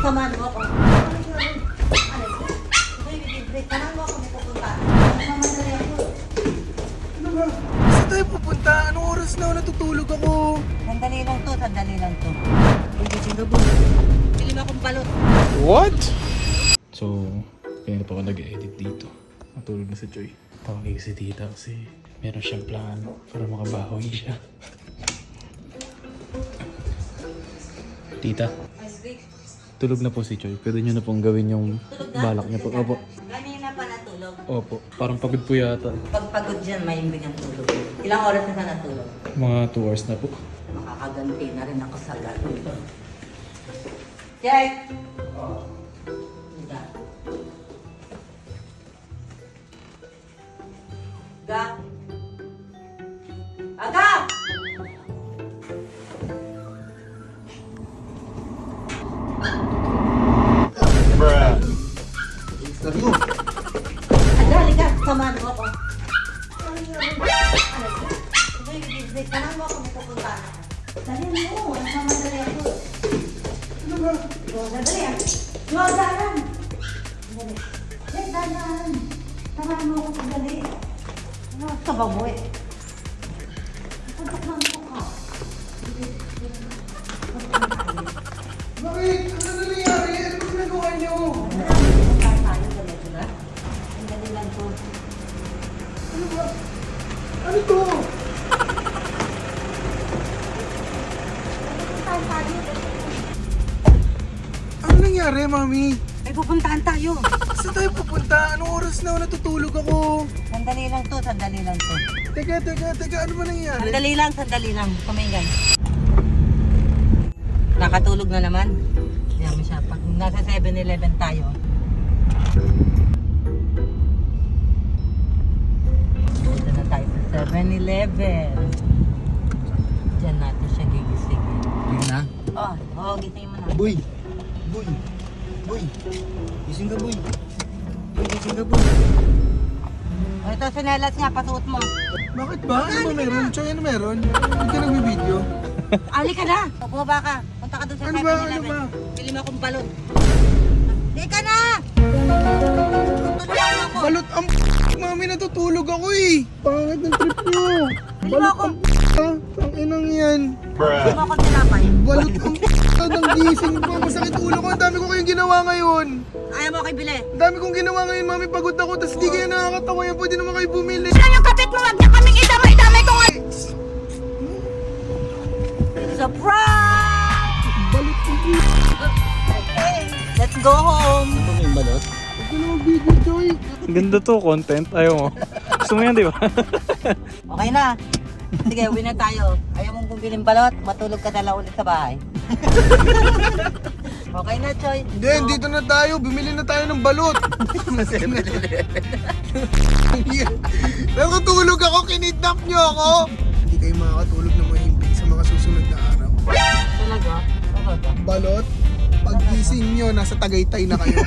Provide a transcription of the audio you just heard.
Samahan mo ako. Samahan mo ako, may pupunta. Mamadali ako. Saan tayo pupunta? Anong oras na ako natutulog ako? Sandali lang to, sandali lang to. Hindi Singapore. Mo akong balot. What? So, kanina pa ako nag-edit dito. Natulog na si Joy. Tawagin si tita kasi meron siyang plan para makabahoy siya. tita. Ice tulog na po si Joy. Pwede niyo na pong gawin yung balak niya po. Opo. Kanina pa natulog. Opo. Parang pagod po yata. Pag pagod dyan, mahimbing ang tulog. Ilang oras na ka natulog? Mga 2 hours na po. Makakaganti na rin ako sa gano'n. Check! Ga. Ga. Aga, halika. Samahan mo ako. Samahan mo ako. May pupuntahan ako. Dali mo. Nagmamadali ako. Ano ba? Oh, Dali ah. Yo, dahan. Dali. Dali, dahan. Samahan mo ako. Dali. Ano ka ba mo eh? Ako ka. Bakit? Ano to? Ano nangyari, mami? Ay, pupuntahan tayo. Saan tayo pupunta? Anong oras na? Natutulog ako. Sandali lang to, sandali lang to. Teka, teka, teka. Ano ba nangyari? Sandali lang, sandali lang. Kumaingan. Nakatulog na naman. Kaya mo siya. Pag nasa 7-Eleven tayo. 11. Diyan natin siya gigisingin. Yun na? Oh, oh, gisingin mo na. Boy! Boy! Boy! Gising ka, boy! Boy, gising ka, boy! Oh, ito, sinelas nga, pasuot mo. Bakit ba? Ano ba meron? Choy, ano meron? Hindi ka nagbibideo. Ali ka na! Opo ba ka? Punta ka doon sa 7-Eleven. Ano ba? Ano ba? Pili mo akong balon. Di ka na! Balot ang... Mami, natutulog ako eh! Pangit ng trip mo Balot ako. ang ha? Ang inang yan! Pili mo akong tinapay. Balot ang ng gising ko! Masakit ulo ko! Ang dami ko kayong ginawa ngayon! Ayaw mo kay bili. Ang dami kong ginawa ngayon, Mami! Pagod ako! Tapos di kayo nakakatawa yan! Pwede naman kayo bumili! Yan yung kapit mo, wag niya kaming idamay-damay ko nga. Surprise! Balot ang Okay, let's go home. Ganda to, content. Ayaw mo. Gusto mo yan, di ba? Okay na. Sige, uwi na tayo. Ayaw mong bumiling balot, matulog ka na lang ulit sa bahay. okay na, Choy. Hindi, dito na tayo. Bumili na tayo ng balot. Nakatulog ako, kinidnap niyo ako. Hindi kayo makakatulog na mahimbing sa mga susunod na araw. Talaga? Talaga? Balot, paggising niyo, nasa Tagaytay na kayo.